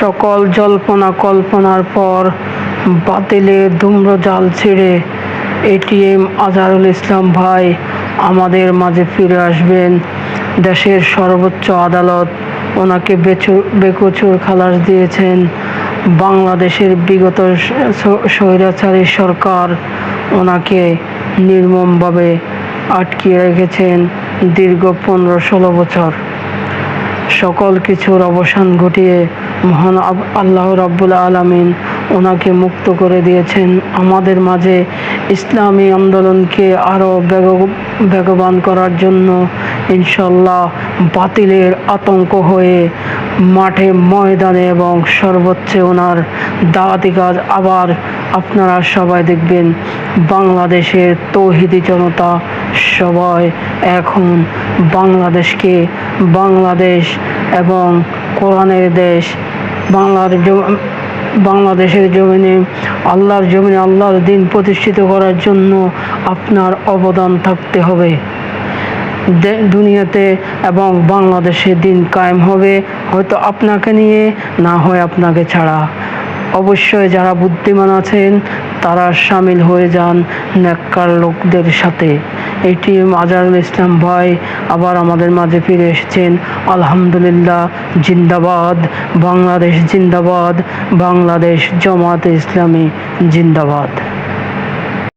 সকল জল্পনা কল্পনার পর বাতিলে ধূম্রজাল ছেড়ে এটিএম আজহারুল ইসলাম ভাই আমাদের মাঝে ফিরে আসবেন। দেশের সর্বোচ্চ আদালত ওনাকে বেকচুর খালাস দিয়েছেন। বাংলাদেশের বিগত স্বৈরাচারী সরকার ওনাকে নির্মমভাবে আটকিয়ে রেখেছেন দীর্ঘ পনেরো ষোলো বছর। সকল কিছুর অবসান ঘটিয়ে মহান আল্লাহ রাব্বুল আলামিন ওনাকে মুক্ত করে দিয়েছেন। আমাদের মাঝে ইসলামী আন্দোলনকে আরও বেগ বেগবান করার জন্য ইনশাল্লাহ বাতিলের আতঙ্ক হয়ে মাঠে ময়দানে এবং সর্বোচ্চ ওনার দাওয়াতি কাজ আবার আপনারা সবাই দেখবেন। বাংলাদেশের তৌহিদি জনতা সবাই এখন বাংলাদেশকে বাংলাদেশ এবং কোরআনের দেশ বাংলার বাংলাদেশের জমিনে আল্লাহর জমিনে আল্লাহর দিন প্রতিষ্ঠিত করার জন্য আপনার অবদান থাকতে হবে। দুনিয়াতে এবং বাংলাদেশে দিন কায়েম হবে, হয়তো আপনাকে নিয়ে, না হয় আপনাকে ছাড়া। অবশ্যই যারা বুদ্ধিমান আছেন, তারা সামিল হয়ে যান নেককার লোকদের সাথে। এটি আজহারুল ইসলাম ভাই আবার আমাদের মাঝে ফিরে এসেছেন। আলহামদুলিল্লাহ জিন্দাবাদ বাংলাদেশ জিন্দাবাদ বাংলাদেশ জমাতে ইসলামী জিন্দাবাদ।